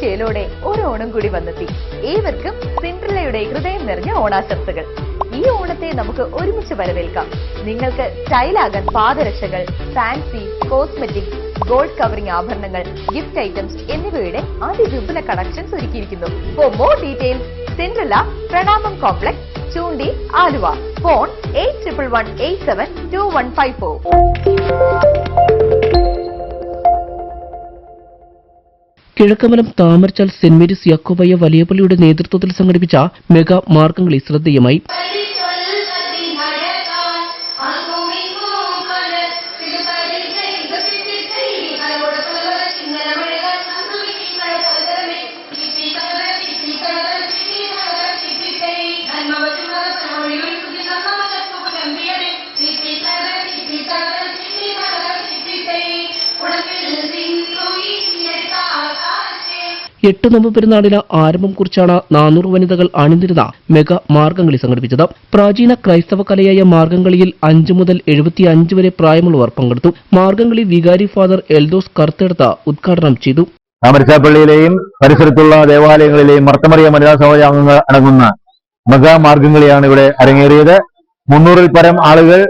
ചേലോടെ ഒരു ഓണം കൂടി വന്നെത്തി. ഏവർക്കും സിൻഡ്രലയുടെ ഹൃദയം നിറഞ്ഞ ഓണാശംസകൾ. ഈ ഓണത്തെ നമുക്ക് ഒരുമിച്ച് വരവേൽക്കാം. നിങ്ങൾക്ക് സ്റ്റൈലാകാൻ പാദരക്ഷകൾ ഫാൻസി കോസ്മെറ്റിക്സ് ഗോൾഡ് കവറിംഗ് ആഭരണങ്ങൾ ഗിഫ്റ്റ് ഐറ്റംസ് എന്നിവയുടെ അതിവിപുല കളക്ഷൻസ് ഒരുക്കിയിരിക്കുന്നു. For more details Cinderella Pranamam complex Choondi Aluva. Phone eight triple one eight seven two one five four Kizhakkamalam Thamarachal saint Mary's Yakobaya വലിയപ്പള്ളിയുടെ നേതൃത്വത്തിൽ സംഘടിപ്പിച്ച മെഗാ മാർഗംകളി ശ്രദ്ധേയമായി. എട്ട് നോമ്പ് പെരുന്നാളിലെ ആരംഭം കുറിച്ചാണ് നാനൂറ് വനിതകൾ അണിനിരുന്ന മെഗാ മാർഗംകളി സംഘടിപ്പിച്ചത്. പ്രാചീന ക്രൈസ്തവ കലയായ മാർഗംകളിയിൽ അഞ്ച് മുതൽ എഴുപത്തി അഞ്ച് വരെ പ്രായമുള്ളവർ പങ്കെടുത്തു. മാർഗംകളി വികാരി ഫാദർ എൽദോസ് കറുത്തെടുത്ത ഉദ്ഘാടനം ചെയ്തു. താമരശാപ്പള്ളിയിലെയും പരിസരത്തുള്ള ദേവാലയങ്ങളിലെയും മർത്തമറിയ വനിതാ സഹോദര അംഗങ്ങൾ അടങ്ങുന്ന മെഗാ മാർഗംകളിയാണ് ഇവിടെ അരങ്ങേറിയത്. മുന്നൂറിൽ പരം ആളുകൾ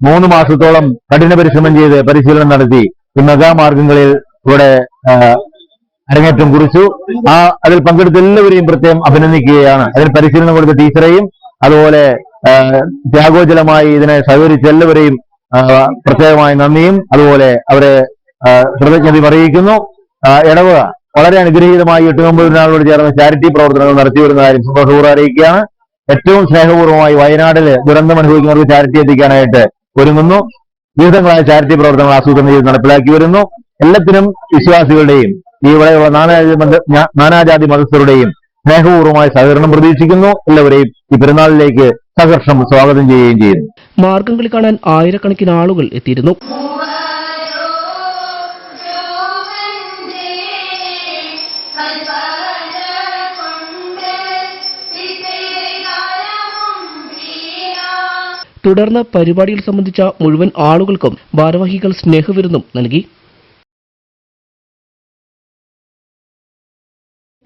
മൂന്ന് മാസത്തോളം കഠിന പരിശ്രമം ചെയ്ത് പരിശീലനം നടത്തി ഈ മെഗാ മാർഗങ്ങളിൽ ഇവിടെ അരങ്ങേറ്റം കുറിച്ചു. ആ അതിൽ പങ്കെടുത്ത എല്ലാവരെയും പ്രത്യേകം അഭിനന്ദിക്കുകയാണ്. അതിൽ പരിശീലനം കൊടുത്ത ടീച്ചറെയും അതുപോലെ ത്യാഗോജലമായി ഇതിനെ സഹകരിച്ച എല്ലാവരെയും പ്രത്യേകമായ നന്ദിയും അതുപോലെ അവരെ കൃതജ്ഞത അറിയിക്കുന്നു. ഇടവക വളരെ അനുഗ്രഹീതമായി എട്ടുകൊമ്പതിനാളോട് ചേർന്ന് ചാരിറ്റി പ്രവർത്തനങ്ങൾ നടത്തിവരുന്ന കാര്യം സന്തോഷപൂർവം അറിയിക്കുകയാണ്. ഏറ്റവും സ്നേഹപൂർവമായി വയനാടിൽ ദുരന്തം അനുഭവിക്കുന്നവർക്ക് ചാരിറ്റി എത്തിക്കാനായിട്ട് ഒരുങ്ങുന്നു. വിവിധങ്ങളായ ചാരിറ്റി പ്രവർത്തനങ്ങൾ ആസൂത്രണം ചെയ്ത് നടപ്പിലാക്കി വരുന്നു. എല്ലാത്തിനും വിശ്വാസികളുടെയും ഇവിടെയുള്ള നാനാജാതി നാനാജാതി മതസ്ഥരുടെയും സ്നേഹപൂർവമായ സഹകരണം പ്രതീക്ഷിക്കുന്നു. എല്ലാവരെയും ഈ പെരുന്നാളിലേക്ക് സഹർഷം സ്വാഗതം ചെയ്യുകയും ചെയ്യുന്നു. മാർഗംകളി കാണാൻ ആയിരക്കണക്കിന് ആളുകൾ എത്തിയിരുന്നു. തുടർന്ന് പരിപാടിയിൽ സംബന്ധിച്ച മുഴുവൻ ആളുകൾക്കും ഭാരവാഹികൾ സ്നേഹവിരുന്നും നൽകി.